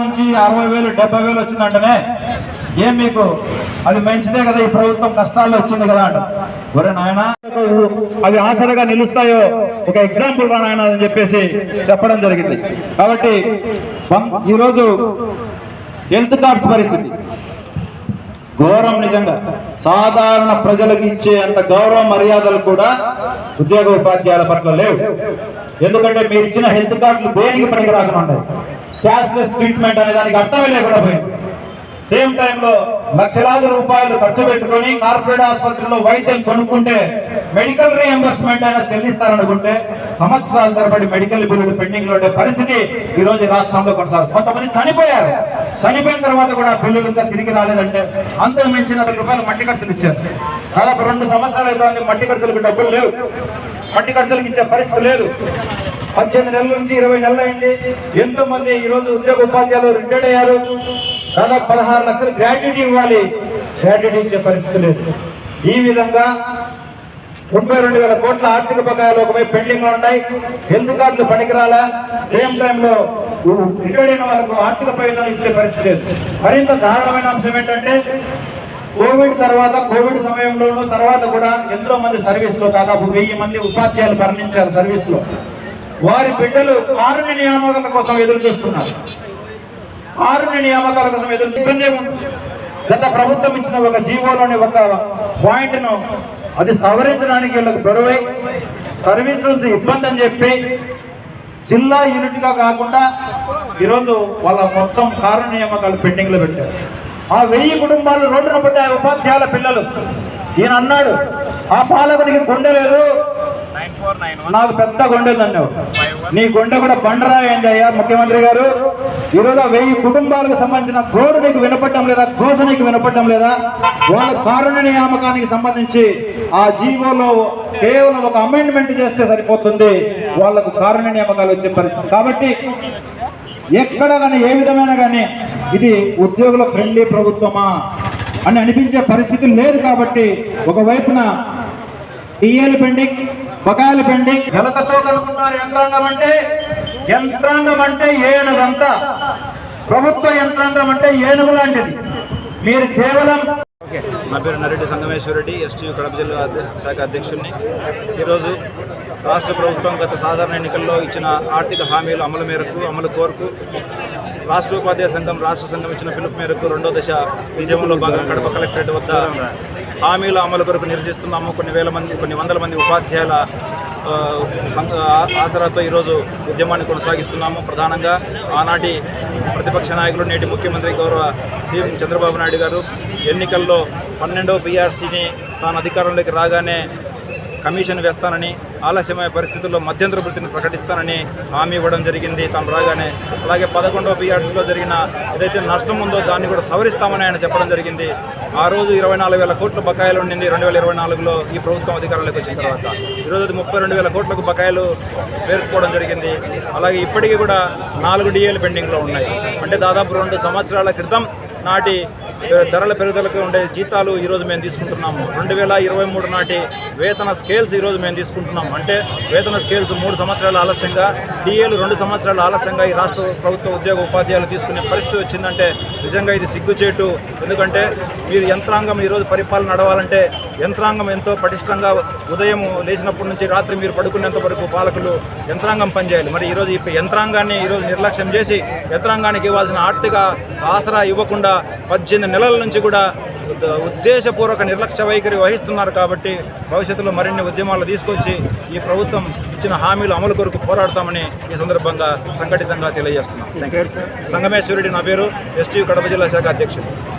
నుంచి అరవై వేలు డెబ్బై వేలు వచ్చిందంటనే. ఏం మీకు? అది మంచిదే కదా ఈ ప్రభుత్వం కష్టాల్లో వచ్చింది కదా అంట. ఒరే నాయన. అవి ఆసరగా నిలుస్తాయో? ఒక ఎగ్జాంపుల్ రా నాయన అని చెప్పేసి చెప్పడం జరిగింది. కాబట్టి ఈరోజు హెల్త్ కార్డ్స్ పరిస్థితి. ఘోరం నిజంగా. సాధారణ ప్రజలకు ఇచ్చే అంత గౌరవ మర్యాదలు కూడా ఉద్యోగ ఉపాధ్యాయుల పట్ల లేవు. ఎందుకంటే మీరు ఇచ్చిన హెల్త్ కార్డులు దేనికి పనికి రాకుండా ఉంటాయి? క్యాష్లెస్ ట్రీట్మెంట్ అనే దానికి అర్థమే లేకుండా పోయింది. సేమ్ టైంలో లక్షలాది రూపాయలు ఖర్చు పెట్టుకొని కార్పొరేట్ ఆసుపత్రిలో వైద్యం కొనుక్కుంటే మెడికల్ రీఎంబర్స్మెంట్ అయినా చెల్లిస్తారనుకుంటే సంవత్సరాల తరబడి మెడికల్ బిల్లులు పెండింగ్లో ఉండే పరిస్థితి ఈ రోజు రాష్ట్రంలో కొనసాగుతుంది. కొంతమంది చనిపోయారు. చనిపోయిన తర్వాత కూడా బిల్లులు ఇంకా తిరిగి రాలేదంటే అంతకు మించిన రూపాయలు మట్టి ఖర్చులు ఇచ్చారు. దాదాపు రెండు సంవత్సరాలు అయితే మట్టి ఖర్చులకు డబ్బులు లేవు. మట్టి ఖర్చులకు ఇచ్చే పరిస్థితి లేదు. పద్దెనిమిది నెలల నుంచి ఇరవై నెలలు అయింది. ఎంతో మంది ఈ రోజు ఉద్యోగ ఉపాధ్యాయులు రిటైర్డ్ అయ్యారు. దాదాపు పదహారు లక్షలు గ్రాట్యుటీ ఇవ్వాలి. గ్రాట్యుటీ ఇచ్చే పరిస్థితి లేదు. ఈ విధంగా ముప్పై రెండు వేల కోట్ల ఆర్థిక బకాయిలు ఒకవైపు పెండింగ్లో ఉన్నాయి హెల్త్ కార్డులు పనికిరాలా? సేమ్ టైంలో రిటైర్డ్ అయిన వాళ్ళకు ఆర్థిక ప్రయోజనం ఇచ్చే పరిస్థితి లేదు. మరింత దారుణమైన అంశం ఏంటంటే కోవిడ్ తర్వాత కోవిడ్ సమయంలోనూ తర్వాత కూడా ఎంతో మంది సర్వీస్లో దాదాపు వెయ్యి మంది ఉపాధ్యాయులు మరణించారు సర్వీస్లో వారి బిడ్డలు కారుణ్య నియామకాల కోసం ఎదురు చూస్తున్నారు. ఆరుని నియామకాల కోసం ఎదురు ఇబ్బంది ఏముంది గత ప్రభుత్వం ఇచ్చిన ఒక జీవోలోని ఒక పాయింట్ను అది సవరించడానికి వీళ్ళకి బరువై సర్వీస్ నుంచి ఇబ్బంది అని చెప్పి జిల్లా యూనిట్గా కాకుండా ఈరోజు వాళ్ళ మొత్తం కారు నియామకాలు పెండింగ్లో పెట్టారు. ఆ వెయ్యి కుటుంబాలు రోడ్డున పడ్డాయి ఉపాధ్యాయుల పిల్లలు. ఈయన అన్నాడు ఆ పాలకునికి గుండె లేదు నాకు పెద్ద గుండె ఉందన్నావు నీ గుండె కూడా బండరా అయింది అయ్యా ముఖ్యమంత్రి గారు. ఈరోజు ఆ వెయ్యి కుటుంబాలకు సంబంధించిన గోడు నీకు వినపడటం లేదా ఘోష నీకు వినపడటం లేదా? వాళ్ళ కారుణ్య నియామకానికి సంబంధించి ఆ జీవోలో కేవలం ఒక అమెండ్మెంట్ చేస్తే సరిపోతుంది. వాళ్ళకు కారుణ్య నియామకాలు వచ్చే పరిస్థితి. కాబట్టి ఎక్కడ కానీ ఏ విధమైన కానీ ఇది ఉద్యోగుల ఫ్రెండ్లీ ప్రభుత్వమా అని అనిపించే పరిస్థితి లేదు కాబట్టి ఒకవైపున టీఏలు పెండింగ్ బకాయిలు పెండింగ్ వెలకతో కనుక్కున్నారు యంత్రాంగం అంటే యంత్రాంగం అంటే ఏనుగంతా ప్రభుత్వ యంత్రాంగం అంటే ఏనుగు లాంటిది. మీరు కేవలం నా పేరు నరెడ్డి సంగమేశ్వరరెడ్డి ఎస్టీ కడప జిల్లా శాఖ అధ్యక్షుడిని. ఈరోజు రాష్ట్ర ప్రభుత్వం గత సాధారణ ఎన్నికల్లో ఇచ్చిన ఆర్థిక హామీలు అమలు మేరకు అమలు కోరుకు రాష్ట్ర ఉపాధ్యాయ సంఘం రాష్ట్ర సంఘం ఇచ్చిన పిలుపు మేరకు రెండో దశ ఉద్యమంలో భాగంగా కడప కలెక్టరేట్ వద్ద హామీల అమలు కొరకు నిరసిస్తున్నాము కొన్ని వేల మంది కొన్ని వందల మంది ఉపాధ్యాయుల సంఘ ఆసరాతో ఈరోజు ఉద్యమాన్ని కొనసాగిస్తున్నాము. ప్రధానంగా ఆనాటి ప్రతిపక్ష నాయకులు నేటి ముఖ్యమంత్రి గౌరవ సీఎం చంద్రబాబు నాయుడు గారు ఎన్నికల్లో పన్నెండవ బీఆర్సీని తాను అధికారంలోకి రాగానే కమిషన్ వేస్తానని ఆలస్యమయ్యే పరిస్థితుల్లో మధ్యంతర వృత్తిని ప్రకటిస్తానని హామీ ఇవ్వడం జరిగింది. తాను రాగానే అలాగే పదకొండవ పీఆర్సీలో జరిగిన ఏదైతే నష్టం ఉందో దాన్ని కూడా సవరిస్తామని ఆయన చెప్పడం జరిగింది. ఆ రోజు ఇరవై నాలుగు వేల కోట్ల బకాయిలు ఉండింది. రెండు వేల ఇరవై నాలుగులో ఈ ప్రభుత్వం అధికారంలోకి వచ్చిన తర్వాత. ఈరోజు ముప్పై రెండు వేల కోట్లకు బకాయిలు పేర్చుకోవడం జరిగింది. అలాగే ఇప్పటికీ కూడా నాలుగు డిఏలు పెండింగ్లో ఉన్నాయి. అంటే దాదాపు రెండు సంవత్సరాల క్రితం నాటి ధరల పెరుగుదలకు ఉండే జీతాలు ఈరోజు మేము తీసుకుంటున్నాము. రెండు వేల ఇరవై మూడు నాటి వేతన స్కేల్స్ ఈరోజు మేము తీసుకుంటున్నాం. అంటే వేతన స్కేల్స్ మూడు సంవత్సరాల ఆలస్యంగా డిఏలు రెండు సంవత్సరాల ఆలస్యంగా ఈ రాష్ట్ర ప్రభుత్వ ఉద్యోగ ఉపాధ్యాయులు తీసుకునే పరిస్థితి వచ్చిందంటే నిజంగా ఇది సిగ్గుచేటు. ఎందుకంటే మీరు యంత్రాంగం ఈరోజు పరిపాలన నడవాలంటే యంత్రాంగం ఎంతో పటిష్టంగా ఉదయం లేచినప్పటి నుంచి రాత్రి మీరు పడుకునేంత వరకు పాలకులు యంత్రాంగం పనిచేయాలి. మరి ఈరోజు ఈ యంత్రాంగాన్ని ఈరోజు నిర్లక్ష్యం చేసి యంత్రాంగానికి ఇవ్వాల్సిన ఆర్థిక ఆసరా ఇవ్వకుండా పద్దెనిమిది నెలల నుంచి కూడా ఉద్ద- ఉద్దేశపూర్వక నిర్లక్ష్య వైఖరి వహిస్తున్నారు కాబట్టి భవిష్యత్తులో మరిన్ని ఉద్యమాలు తీసుకొచ్చి ఈ ప్రభుత్వం ఇచ్చిన హామీలు అమలు కొరకు పోరాడతామని ఈ సందర్భంగా సంఘటితంగా తెలియజేస్తున్నాం. సంగమేశ్వరుడి నా పేరు. ఎస్టీ కడప జిల్లా శాఖ అధ్యక్షుడు.